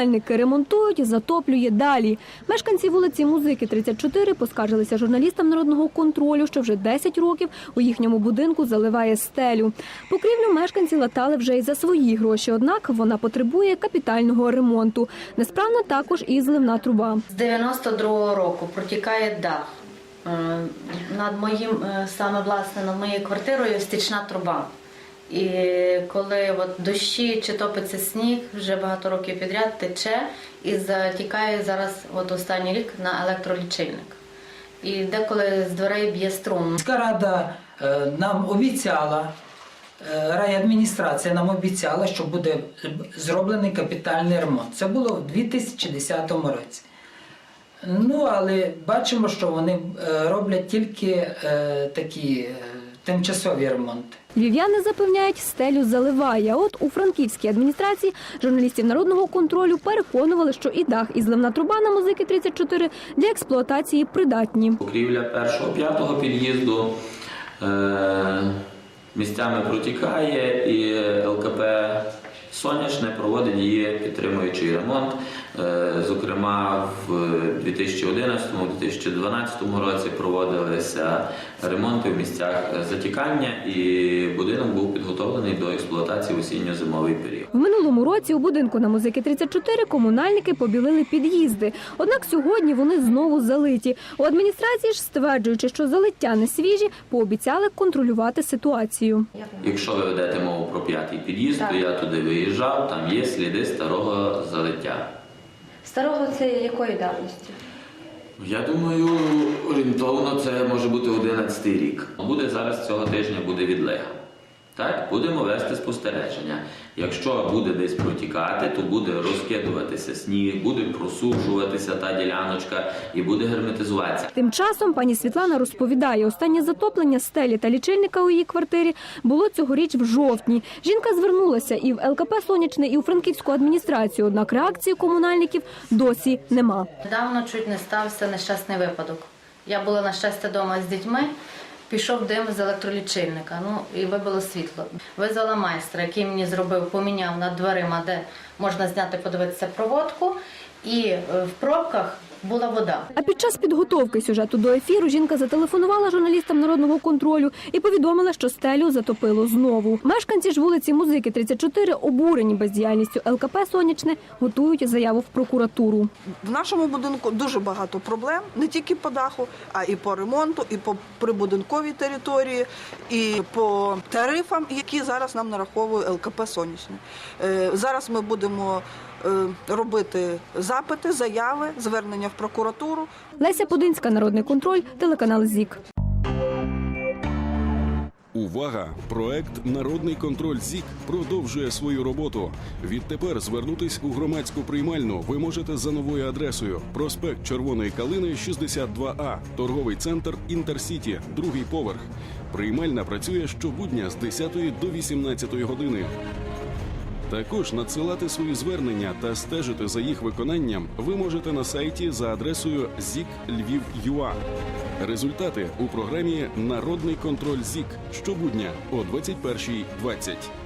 Комунальники ремонтують, затоплює далі. Мешканці вулиці Музики 34 поскаржилися журналістам народного контролю, що вже 10 років у їхньому будинку заливає стелю. Покрівлю мешканці латали вже й за свої гроші, однак вона потребує капітального ремонту. Несправна також і зливна труба. З 92-го року протікає дах. Е, Над моїм е, саме власне над моєю квартирою стічна труба. І коли от дощі чи топиться сніг, вже багато років підряд тече і затікає зараз, от останній рік, на електролічильник. І деколи з дверей б'є струм. Міська рада е, нам обіцяла, е, райадміністрація нам обіцяла, що буде зроблений капітальний ремонт. Це було в 2010 році. Ну, але бачимо, що вони е, роблять тільки такі тимчасові ремонти. Львів'яни запевняють, стелю заливає. От у франківській адміністрації журналістів народного контролю переконували, що і дах, і зливна труба на музики 34 для експлуатації придатні. Покрівля першого п'ятого під'їзду е, місцями протікає, і ЛКП Сонячне проводить її підтримуючий ремонт. Е, зокрема, в 2011-2012 році проводилися ремонти в місцях затікання, і будинок був підготовлений до експлуатації в осінньо-зимовий період. В минулому році у будинку на музики 34 комунальники побілили під'їзди. Однак сьогодні вони знову залиті. У адміністрації ж стверджуючи, що залиття не свіжі, пообіцяли контролювати ситуацію. Якщо ви ведете мову про п'ятий під'їзд, то я туди виїжджав, там є сліди старого залиття. Старого це якої давності? Я думаю, орієнтовно це може бути 11 рік. Буде зараз цього тижня буде відлига. Так, будемо вести спостереження. Якщо буде десь протікати, то буде розкидуватися сніг, буде просушуватися та діляночка і буде герметизуватися. Тим часом пані Світлана розповідає, останнє затоплення стелі та лічильника у її квартирі було цьогоріч в жовтні. Жінка звернулася і в ЛКП Сонячне, і у франківську адміністрацію. Однак реакції комунальників досі нема. Недавно чуть не стався нещасний випадок. Я була на щастя вдома з дітьми. Пішов дим з електролічильника, ну і вибило світло. Визвала майстра, який мені зробив, поміняв над дверима, де можна зняти, подивитися проводку, і е, в пробках була вода. А під час підготовки сюжету до ефіру жінка зателефонувала журналістам народного контролю і повідомила, що стелю затопило знову. Мешканці ж вулиці Музики 34 обурені бездіяльністю ЛКП Сонячне готують заяву в прокуратуру. В нашому будинку дуже багато проблем, не тільки по даху, а і по ремонту, і по прибудинковій території, і по тарифам, які зараз нам нараховує ЛКП Сонячне. Е, Зараз ми будемо робити запити, заяви, звернення в прокуратуру. Леся Подинська, народний контроль, телеканал ЗІК. Увага! Проект Народний контроль ЗІК продовжує свою роботу. Відтепер звернутись у громадську приймальну ви можете за новою адресою: проспект Червоної Калини, 62А, торговий центр Інтерсіті, другий поверх. Приймальна працює щобудня з 10 до 18 години. Також надсилати свої звернення та стежити за їх виконанням ви можете на сайті за адресою ziklviv.ua. Результати у програмі Народний контроль ЗІК щобудня о 21.20.